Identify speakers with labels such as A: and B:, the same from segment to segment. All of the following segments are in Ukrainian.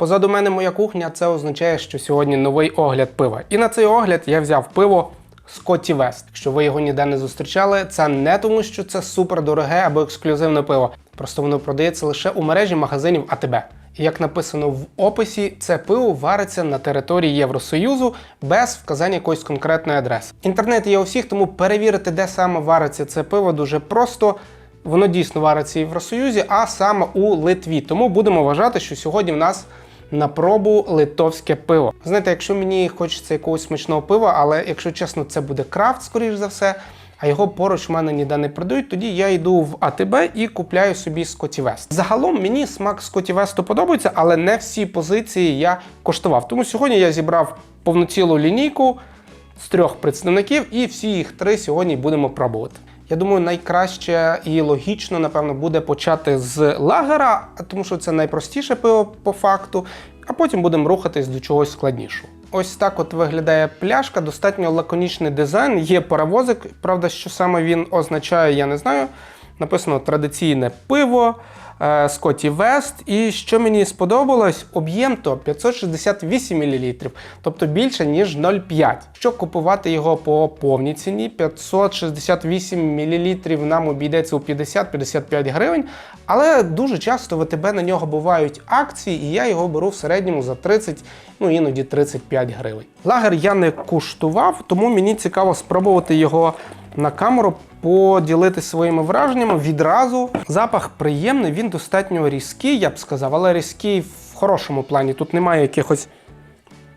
A: Позаду мене моя кухня, це означає, що сьогодні новий огляд пива. І на цей огляд я взяв пиво Scotty West. Якщо ви його ніде не зустрічали, це не тому, що це супер дороге або ексклюзивне пиво. Просто воно продається лише у мережі магазинів АТБ. І як написано в описі, це пиво вариться на території Євросоюзу без вказання якоїсь конкретної адреси. Інтернет є у всіх, тому перевірити, де саме вариться це пиво, дуже просто. Воно дійсно вариться в Євросоюзі, а саме у Литві. Тому будемо вважати, що сьогодні в нас на пробу литовське пиво. Знаєте, якщо мені хочеться якогось смачного пива, але якщо чесно, це буде крафт, скоріш за все, а його поруч в мене ніде не продають, тоді я йду в АТБ і купляю собі West. Загалом мені смак West подобається, але не всі позиції я коштував. Тому сьогодні я зібрав повноцілу лінійку з трьох представників, і всі їх три сьогодні будемо пробувати. Я думаю, найкраще і логічно, напевно, буде почати з лагера, тому що це найпростіше пиво по факту, а потім будемо рухатись до чогось складнішого. Ось так от виглядає пляшка, достатньо лаконічний дизайн. Є паровозик. Правда, що саме він означає, я не знаю. Написано традиційне пиво. Скотті Вест. І що мені сподобалось, об'єм то 568 мл, тобто більше ніж 0,5. Щоб купувати його по повній ціні, 568 мл нам обійдеться у 50-55 гривень. Але дуже часто в АТБ на нього бувають акції, і я його беру в середньому за 30, ну іноді 35 гривень. Лагер я не куштував, тому мені цікаво спробувати його на камеру поділитися своїми враженнями відразу. Запах приємний, він достатньо різкий, я б сказав, але різкий в хорошому плані. Тут немає якихось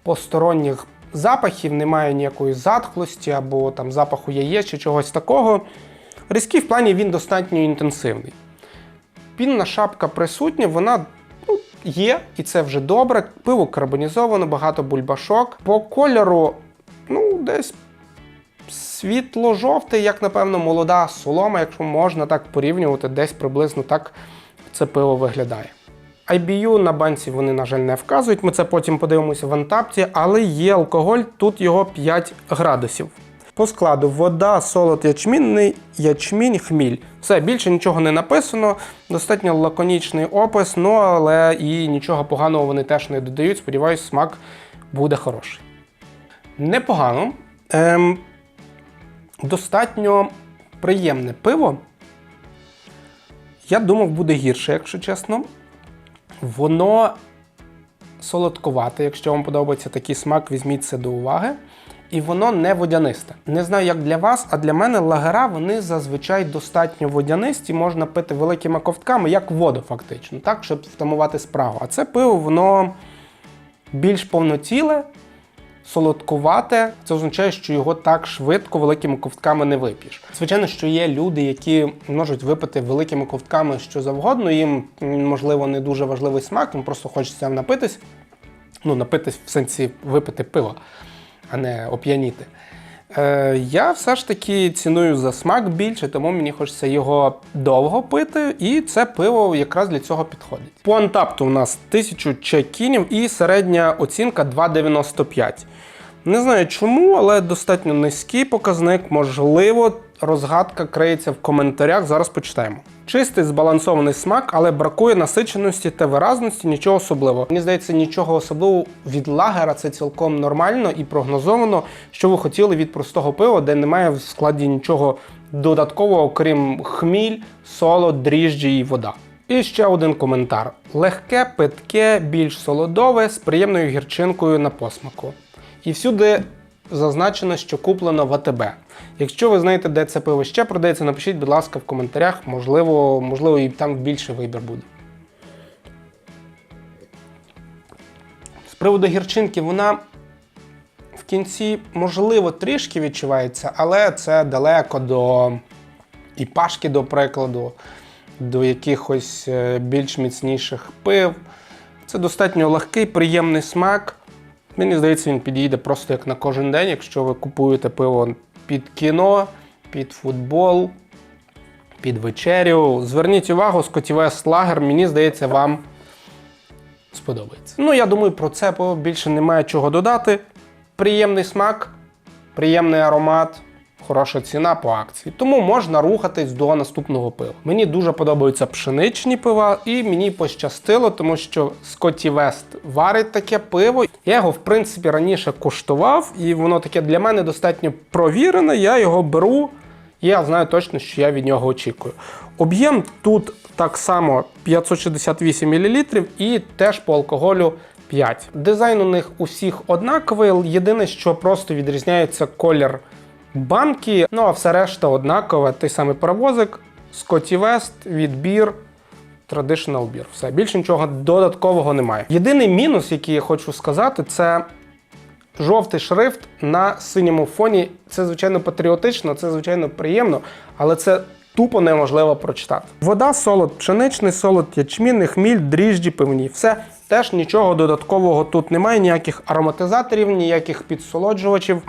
A: посторонніх запахів, немає ніякої затхлості або там запаху яєць чи чогось такого. Різкий в плані він достатньо інтенсивний. Пінна шапка присутня, вона ну, є, і це вже добре. Пиво карбонізовано, багато бульбашок. По кольору, ну, десь світло-жовтий, як, напевно, молода солома, якщо можна так порівнювати, десь приблизно так це пиво виглядає. IBU на банці вони, на жаль, не вказують. Ми це потім подивимося в антапці, але є алкоголь, тут його 5 градусів. По складу вода, солод ячмінний, ячмінь, хміль. Все, більше нічого не написано, достатньо лаконічний опис, ну але і нічого поганого вони теж не додають. Сподіваюсь, смак буде хороший. Непогано. Ем, достатньо приємне пиво. Я думав, буде гірше, якщо чесно. Воно солодковате, якщо вам подобається такий смак, візьміть це до уваги. І воно не водянисте. Не знаю, як для вас, а для мене лагера вони зазвичай достатньо водянисті, можна пити великими ковтками, як воду, фактично, так, щоб втамувати справу. А це пиво, воно більш повноціле, солодкувате. Це означає, що його так швидко великими ковтками не вип'єш. Звичайно, що є люди, які можуть випити великими ковтками що завгодно. Їм можливо не дуже важливий смак, їм просто хочеться напитись. Ну, напитись в сенсі випити пиво, а не оп'яніти. Е, я все ж таки ціную за смак більше, тому мені хочеться його довго пити, і це пиво якраз для цього підходить. По антапту у нас 1000 чекінів і середня оцінка 2,95. Не знаю чому, але достатньо низький показник. Можливо, розгадка криється в коментарях. Зараз почитаємо. Чистий збалансований смак, але бракує насиченості та виразності, нічого особливого. Мені здається, нічого особливого від лагера це цілком нормально і прогнозовано, що ви хотіли від простого пива, де немає в складі нічого додаткового, окрім хміль, солод, дріжджі і вода. І ще один коментар: легке, питке, більш солодове з приємною гірчинкою на посмаку. І всюди зазначено, що куплено в АТБ. Якщо ви знаєте, де це пиво ще продається, напишіть, будь ласка, в коментарях, можливо, можливо, і там більше вибір буде. З приводу гірчинки, вона в кінці, можливо, трішки відчувається, але це далеко до і пашки, до прикладу, до якихось е, більш міцніших пив. Це достатньо легкий, приємний смак. Мені здається, він підійде просто як на кожен день, якщо ви купуєте пиво під кіно, під футбол, під вечерю. Зверніть увагу, Скотівес Лагер, мені здається, вам сподобається. Ну, я думаю, про це більше немає чого додати. Приємний смак, приємний аромат. Хороша ціна по акції. Тому можна рухатись до наступного пива. Мені дуже подобаються пшеничні пива, і мені пощастило, тому що Скотті Вест варить таке пиво. Я його, в принципі, раніше куштував, і воно таке для мене достатньо провірене. Я його беру. і Я знаю точно, що я від нього очікую. Об'єм тут так само 568 мл і теж по алкоголю 5. Дизайн у них усіх однаковий. Єдине, що просто відрізняється колір банки. Ну а все решта однакове. Той самий паровозик, Scotty West, відбір. Traditional beer. Все, більше нічого додаткового немає. Єдиний мінус, який я хочу сказати, це жовтий шрифт на синьому фоні. Це, звичайно, патріотично, це, звичайно, приємно, але це тупо неможливо прочитати. Вода, солод, пшеничний солод, ячмінний, хміль, дріжджі, пивні. Все. Теж нічого додаткового тут немає, ніяких ароматизаторів, ніяких підсолоджувачів.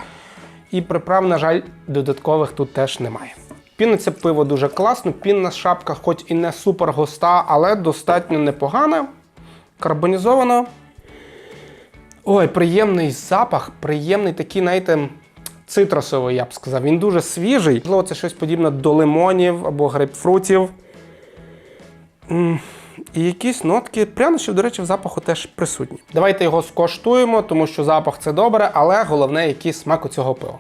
A: І приправ, на жаль, додаткових тут теж немає. Піниться пиво дуже класно, пінна шапка, хоч і не супер густа, але достатньо непогана. Карбонізовано. Ой, приємний запах, приємний такий, знаєте, цитрусовий, я б сказав. Він дуже свіжий. Можливо, це щось подібне до лимонів або грейпфрутів. І якісь нотки прянощів, до речі, в запаху теж присутні. Давайте його скоштуємо, тому що запах це добре, але головне, який смак у цього пива.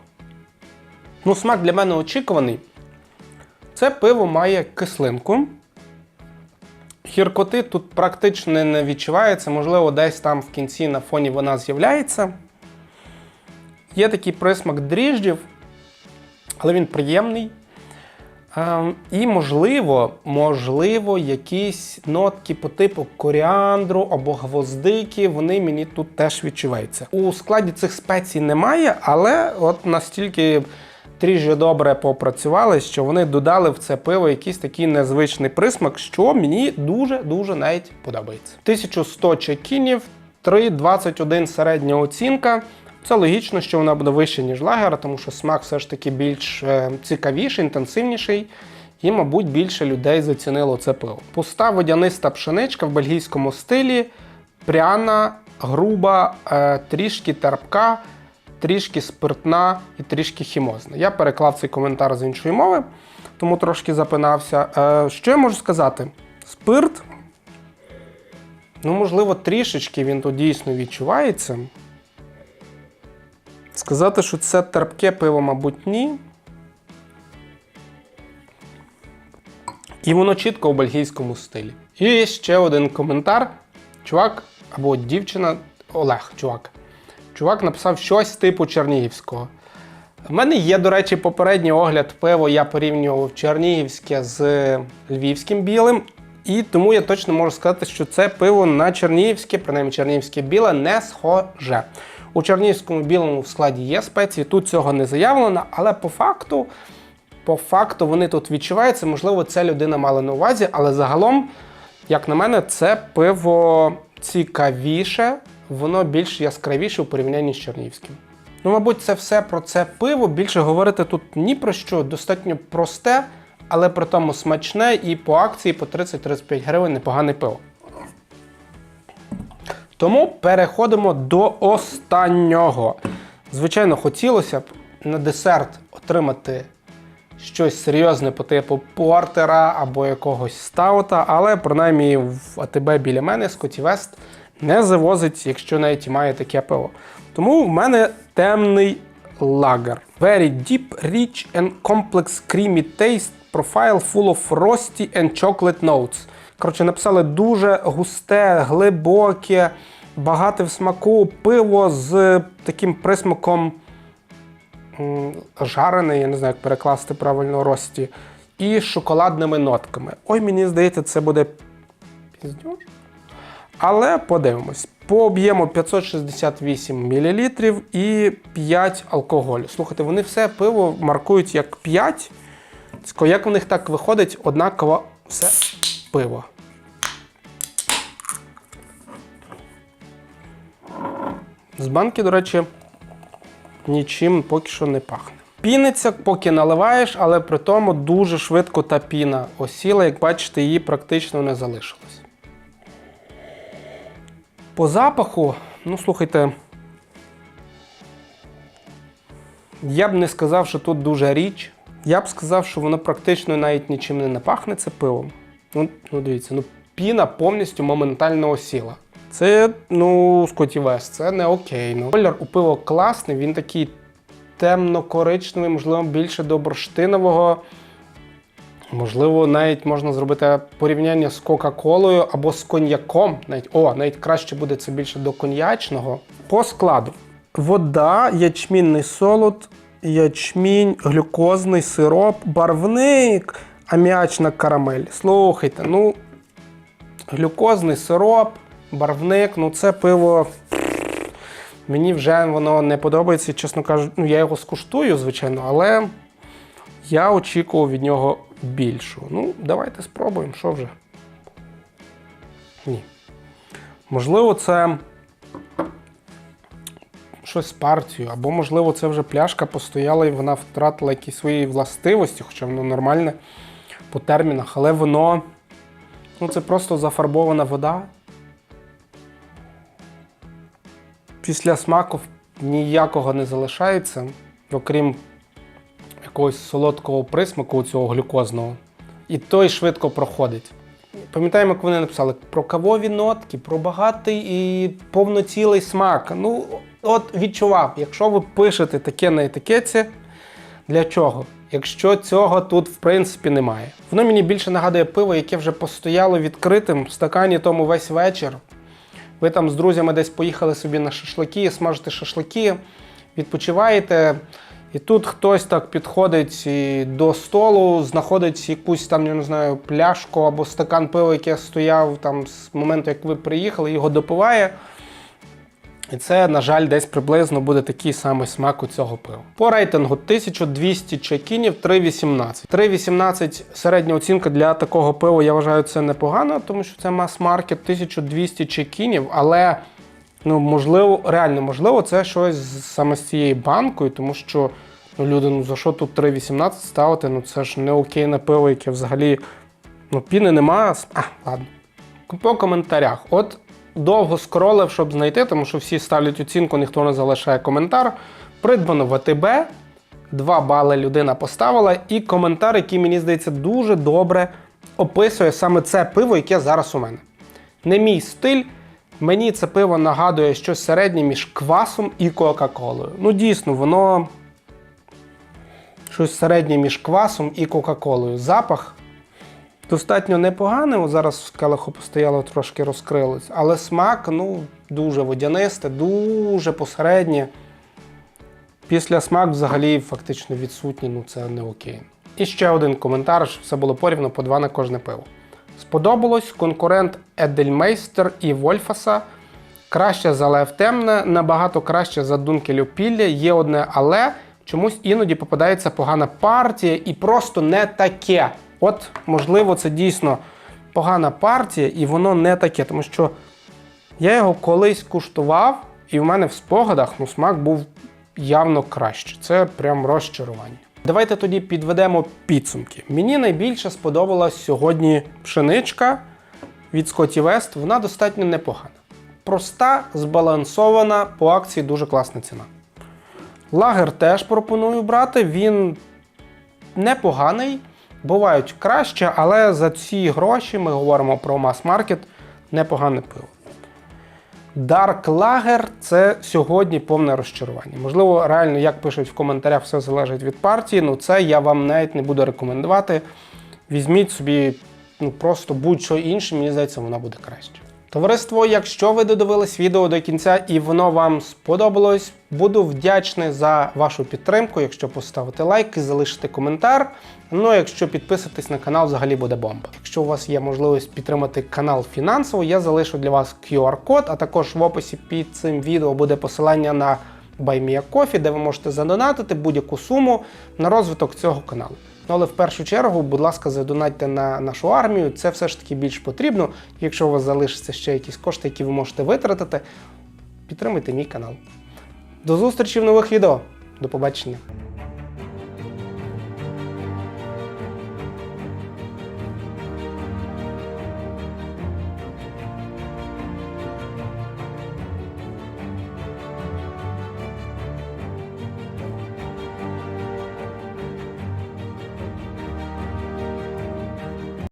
A: Ну, смак для мене очікуваний. Це пиво має кислинку. Гіркоти тут практично не відчувається, можливо, десь там в кінці на фоні вона з'являється. Є такий присмак дріжджів, але він приємний. Ем, і, можливо, можливо, якісь нотки по типу коріандру або гвоздики, вони мені тут теж відчуваються. У складі цих спецій немає, але от настільки тріжджі добре попрацювали, що вони додали в це пиво якийсь такий незвичний присмак, що мені дуже-дуже навіть подобається. 1100 чекінів, 3,21 середня оцінка. Це логічно, що вона буде вища, ніж лагера, тому що смак все ж таки більш е, цікавіший, інтенсивніший. І, мабуть, більше людей зацінило це пиво. Пуста водяниста пшеничка в бельгійському стилі, пряна, груба, е, трішки терпка, трішки спиртна і трішки хімозна. Я переклав цей коментар з іншої мови, тому трошки запинався. Е, що я можу сказати? Спирт. Ну, можливо, трішечки він тут дійсно відчувається. Сказати, що це терпке пиво, мабуть, ні. І воно чітко у бельгійському стилі. І ще один коментар. Чувак або дівчина Олег, чувак. Чувак написав щось типу Чернігівського. У мене є, до речі, попередній огляд пиво, я порівнював Чернігівське з львівським білим. І тому я точно можу сказати, що це пиво на чернігівське, принаймні чернігівське біле, не схоже. У чернігівському білому в складі є спеції, тут цього не заявлено, але по факту, по факту вони тут відчуваються. Можливо, це людина мала на увазі, але загалом, як на мене, це пиво цікавіше, воно більш яскравіше у порівнянні з чернігівським. Ну, мабуть, це все про це пиво. Більше говорити тут ні про що, достатньо просте, але при тому смачне і по акції по 30-35 гривень непогане пиво. Тому переходимо до останнього. Звичайно, хотілося б на десерт отримати щось серйозне по типу портера або якогось стаута, але принаймні в АТБ біля мене Скотті Вест не завозить, якщо навіть має таке пиво. Тому в мене темний лагер. Very deep, rich and complex creamy taste profile full of frosty and chocolate notes. Коротше, написали дуже густе, глибоке, багате в смаку пиво з таким присмаком жарене, я не знаю, як перекласти правильно рості, і шоколадними нотками. Ой, мені здається, це буде піздьош. Але подивимось. По об'єму 568 мл і 5 алкоголю. Слухайте, вони все пиво маркують як 5. Як в них так виходить однаково все пиво. З банки, до речі, нічим поки що не пахне. Піниться, поки наливаєш, але при тому дуже швидко та піна осіла, як бачите, її практично не залишилось. По запаху, ну слухайте, Я б не сказав, що тут дуже річ. Я б сказав, що воно практично навіть нічим не напахне це пиво. Ну, ну дивіться, ну піна повністю моментально осіла. Це, ну, Скотті Вест, це не окей. Ну. Колір у пиво класний, він такий темно-коричневий, можливо, більше до бурштинового. Можливо, навіть можна зробити порівняння з Кока-Колою або з коньяком. Навіть, о, навіть краще буде це більше до коньячного. По складу: вода, ячмінний солод, ячмінь, глюкозний сироп, барвник, аміачна карамель. Слухайте, ну, глюкозний сироп, барвник, ну це пиво. Мені вже воно не подобається, чесно кажучи, ну я його скуштую, звичайно, але я очікував від нього більшу. Ну, давайте спробуємо, що вже. Ні. Можливо, це щось з партією, або, можливо, це вже пляшка постояла і вона втратила якісь свої властивості, хоча воно нормальне по термінах, але воно. Ну, це просто зафарбована вода. Після смаку ніякого не залишається, окрім якогось солодкого присмаку цього глюкозного. І той швидко проходить. Пам'ятаємо, як вони написали про кавові нотки, про багатий і повноцілий смак. Ну, от відчував, якщо ви пишете таке на етикетці, для чого? Якщо цього тут в принципі немає. Воно мені більше нагадує пиво, яке вже постояло відкритим в стакані тому весь вечір. Ви там з друзями десь поїхали собі на шашлики, смажите шашлики, відпочиваєте. І тут хтось так підходить до столу, знаходить якусь там, я не знаю, пляшку або стакан пива, яке стояв там з моменту, як ви приїхали, його допиває. І це, на жаль, десь приблизно буде такий самий смак у цього пива. По рейтингу 1200 чекінів 3,18. 3,18 середня оцінка для такого пива, я вважаю, це непогано, тому що це мас-маркет 1200 чекінів, але ну, можливо, реально можливо, це щось саме з цією банкою, тому що ну, люди, ну за що тут 3,18 ставити? Ну це ж не окейне пиво, яке взагалі ну, піни нема. А, ладно. По коментарях. От довго скролив, щоб знайти, тому що всі ставлять оцінку, ніхто не залишає коментар. Придбано в АТБ. 2 бали людина поставила, і коментар, який мені здається дуже добре описує саме це пиво, яке зараз у мене. Не мій стиль. Мені це пиво нагадує щось середнє між квасом і Кока-Колою. Ну, дійсно, воно щось середнє між квасом і Кока-Колою. Запах достатньо непоганий. От зараз келиху постояло, трошки розкрилось. Але смак ну, дуже водянисте, дуже посереднє. Після смак взагалі фактично відсутній, ну це не окей. І ще один коментар, що все було порівно по два на кожне пиво. Сподобалось конкурент Едельмейстер і Вольфаса. Краще за Лев Темне, набагато краще за Дункелю Пілля. Є одне але чомусь іноді попадається погана партія і просто не таке. От, можливо, це дійсно погана партія, і воно не таке, тому що я його колись куштував, і в мене в спогадах ну, смак був явно краще. Це прям розчарування. Давайте тоді підведемо підсумки. Мені найбільше сподобалась сьогодні пшеничка від Scotty West. Вона достатньо непогана. Проста, збалансована, по акції дуже класна ціна. Лагер теж пропоную брати. Він непоганий. Бувають краще, але за ці гроші ми говоримо про мас-маркет, непогане пиво. Dark Lager – це сьогодні повне розчарування. Можливо, реально, як пишуть в коментарях, все залежить від партії. Ну це я вам навіть не буду рекомендувати. Візьміть собі ну, просто будь-що інше, мені здається, воно буде краще. Товариство, якщо ви додивились відео до кінця і воно вам сподобалось, буду вдячний за вашу підтримку, якщо поставите лайк і залишите коментар. Ну, а якщо підписатись на канал, взагалі буде бомба. Якщо у вас є можливість підтримати канал фінансово, я залишу для вас QR-код, а також в описі під цим відео буде посилання на BuyMeACoffee, де ви можете задонатити будь-яку суму на розвиток цього каналу. Ну, але в першу чергу, будь ласка, задонатьте на нашу армію. Це все ж таки більш потрібно. Якщо у вас залишаться ще якісь кошти, які ви можете витратити, підтримуйте мій канал. До зустрічі в нових відео. До побачення.